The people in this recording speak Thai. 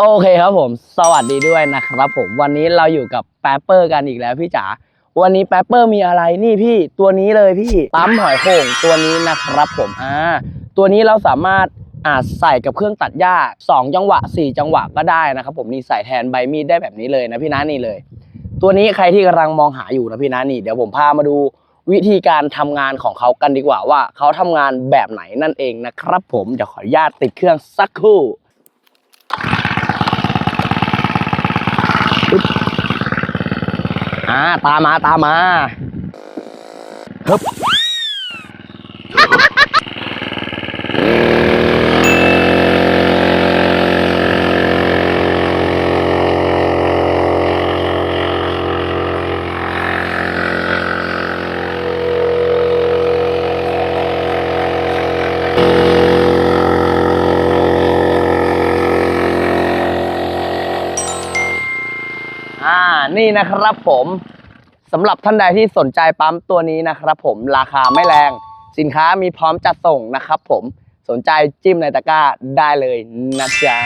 โอเคครับผม สวัสดีด้วยนะครับผมวันนี้เราอยู่กับแปปเปอร์กันอีกแล้วพี่จ๋าวันนี้แปปเปอร์มีอะไรนี่พี่ตัวนี้เลยพี่ปั๊มหอยโข่งตัวนี้นะครับผมอ่าตัวนี้เราสามารถอาจใส่กับเครื่องตัดหญ้า2จังหวะ 4 จังหวะก็ได้นะครับผมนี่ใส่แทนใบมีดได้แบบนี้เลยนะพี่นะนี่เลย ตัวนี้ใครที่กำลังมองหาอยู่นะพี่นะนี่เดี๋ยวผมพามาดูวิธีการทำงานของเขากันดีกว่าว่าเขาทำงานแบบไหนนั่นเองนะครับผมเดี๋ยวขออนุญาตติดเครื่องสักครู่ อ่าตามมาตามมาฮึบ อ่านี่นะครับผมสำหรับท่านใดที่สนใจปั๊มตัวนี้นะครับผมราคาไม่แรง สินค้ามีพร้อมจัดส่งนะครับผมสนใจจิ้มในตะกร้าได้เลยนะจ๊ะ